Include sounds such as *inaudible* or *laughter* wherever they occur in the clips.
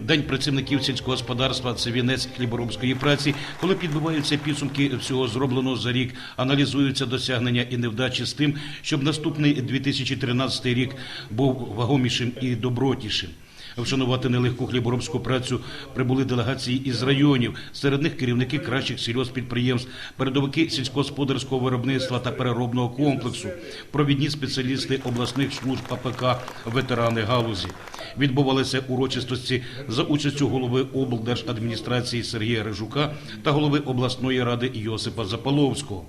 День працівників сільського господарства це вінець хліборобської праці, коли підбиваються підсумки всього зробленого за рік, аналізуються досягнення і невдачі з тим, щоб наступний 2013 рік був вагомішим і добротішим. Вшанувати нелегку хліборобську працю прибули делегації із районів. Серед них керівники кращих сільгоспідприємств, передовики сільськогосподарського виробництва та переробного комплексу, провідні спеціалісти обласних служб АПК, ветерани галузі. Відбувалися урочистості за участю голови облдержадміністрації Сергія Рижука та голови обласної ради Йосипа Запаловського.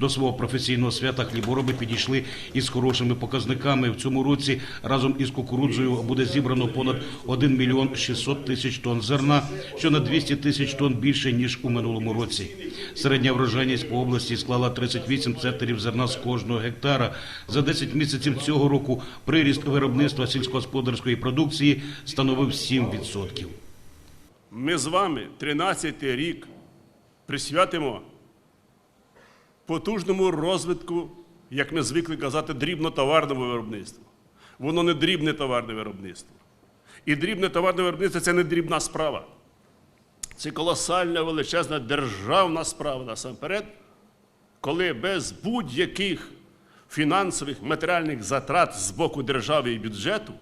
До свого професійного свята хлібороби підійшли із хорошими показниками. В цьому році разом із кукурудзою буде зібрано понад 1 мільйон 600 тисяч тонн зерна, що на 200 тисяч тонн більше ніж у минулому році. Середня врожайність по області склала 38 центрів зерна з кожного гектара. За 10 місяців цього року приріст виробництва сільськогосподарської продукції становив 7%. Ми з вами 13-й рік присвятимо потужному розвитку, як ми звикли казати, дрібнотоварному виробництву. Воно не дрібне товарне виробництво. І дрібне товарне виробництво це не дрібна справа. Це колосальна величезна державна справа насамперед, коли без будь-яких фінансових матеріальних затрат з боку держави і бюджету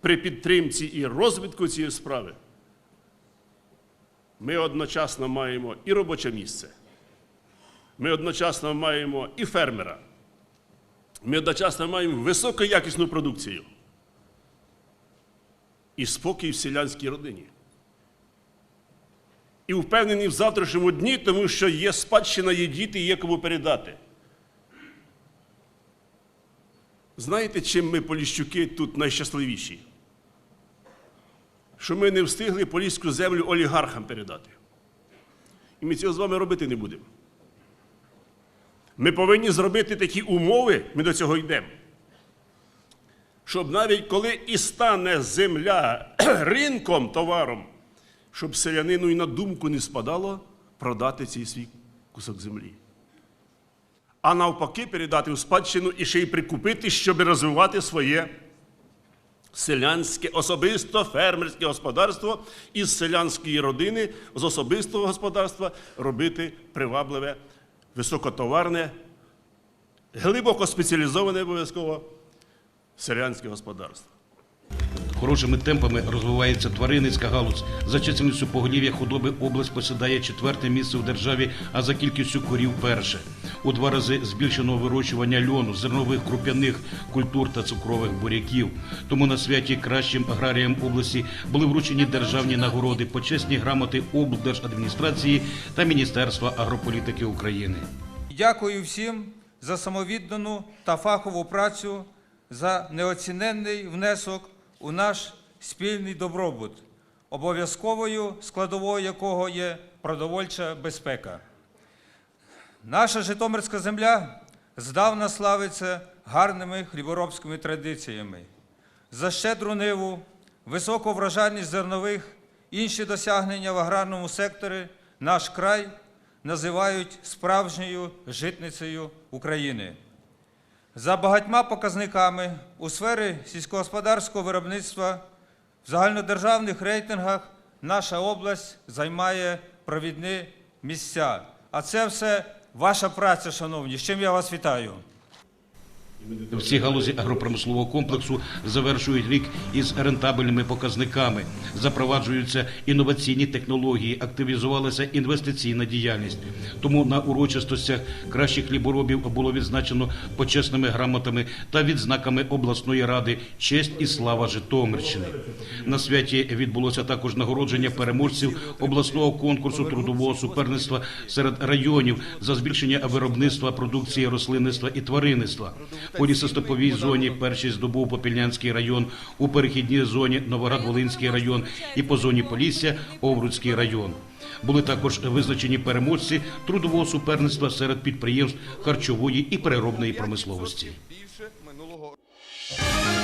при підтримці і розвитку цієї справи ми одночасно маємо і робоче місце, ми одночасно маємо і фермера, ми одночасно маємо високоякісну продукцію і спокій в селянській родині. І впевнені в завтрашньому дні, тому що є спадщина, є діти, є кому передати. Знаєте, чим ми, поліщуки, тут найщасливіші? що ми не встигли поліську землю олігархам передати. І ми цього з вами робити не будемо. Ми повинні зробити такі умови, ми до цього йдемо. Щоб навіть коли і стане земля *clears throat* ринком товаром, щоб селянину і на думку не спадало продати цей свій кусок землі. А навпаки, передати в спадщину і ще й прикупити, щоб розвивати своє селянське, особисто фермерське господарство із селянської родини, з особистого господарства робити привабливе, високотоварне, глибоко спеціалізоване обов'язково селянське господарство. Хорошими темпами розвивається тваринницька галузь. За чисельністю поголів'я худоби область посідає четверте місце в державі, а за кількістю корів перше. У два рази збільшено вирощування льону, зернових круп'яних культур та цукрових буряків. Тому на святі кращим аграріям області були вручені державні нагороди, почесні грамоти облдержадміністрації та Міністерства агрополітики України. Дякую всім за самовіддану та фахову працю, за неоціненний внесок у наш спільний добробут, обов'язковою складовою якого є продовольча безпека. Наша Житомирська земля здавна славиться гарними хліборобськими традиціями. За щедру ниву, високу врожайність зернових, інші досягнення в аграрному секторі наш край називають справжньою житницею України. За багатьма показниками у сфері сільськогосподарського виробництва в загальнодержавних рейтингах наша область займає провідні місця. А це все ваша праця, шановні. З чим я вас вітаю. Всі галузі агропромислового комплексу завершують рік із рентабельними показниками. Запроваджуються інноваційні технології, активізувалася інвестиційна діяльність. Тому на урочистостях кращих хліборобів було відзначено почесними грамотами та відзнаками обласної ради честь і слава Житомирщини. На святі відбулося також нагородження переможців обласного конкурсу трудового суперництва серед районів за збільшення виробництва продукції рослинництва і тваринництва. У лісостоповій зоні перший здобув Попільнянський район, у перехідній зоні Новоград-Волинський район і по зоні Полісся Овруцький район. Були також визначені переможці трудового суперництва серед підприємств харчової і переробної промисловості. більше минулого року.